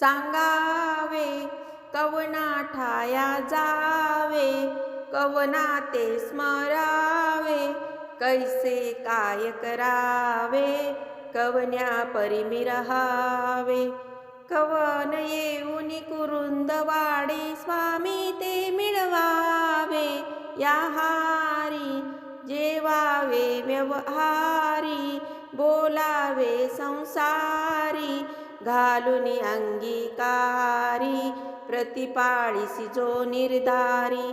सांगावे कवना ठाया जावे कवना ते स्मरावे कैसे काय करावे कवन्या परिमी रहावे. कवन येऊन कुरुंदवाडी स्वामी ते मिळवावे या हारी जेवावे व्यवहारी बोलावे संसार घालून अंगीकारी प्रतिपाळीसी जो निर्धारी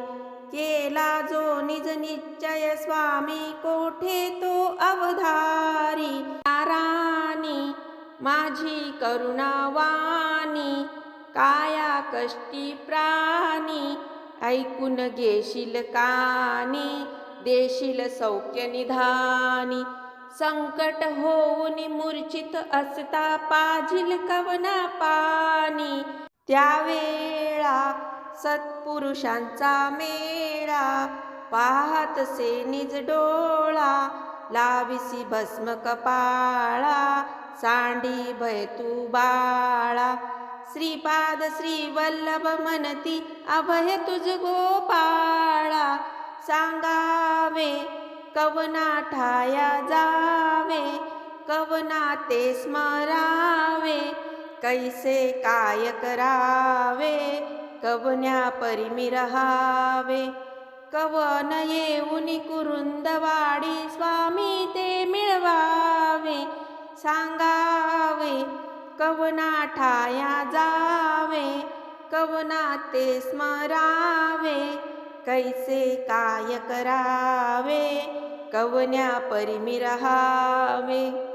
केला जो निज निश्चय स्वामी कोठे तो अवधारी? राणी माझी करुणावानी काया कष्टी प्राणी ऐकून घेशील कानी देशील सौख्य निधानी. संकट होऊन मूर्छित असता पाझिल कवना पाणी. त्यावेळा सत्पुरुषांचा मेळा पाहतसे निज डोळा लाविसी भस्म कपाळा सांडी भय तू बाळा. श्रीपाद श्रीवल्लभ मनती अभय तुझ गोपाळा. सांगावे कवना ठाया जावे कवना ते स्मरावे कैसे काय करावे कवन्या परिमी रहावे। कवन येऊन कुरुंदवाडी स्वामी ते मिळवावे सांगावे कवना ठाया जावे कवना ते स्मरावे कैसे काय करावे? कवन्या परिमी रहावे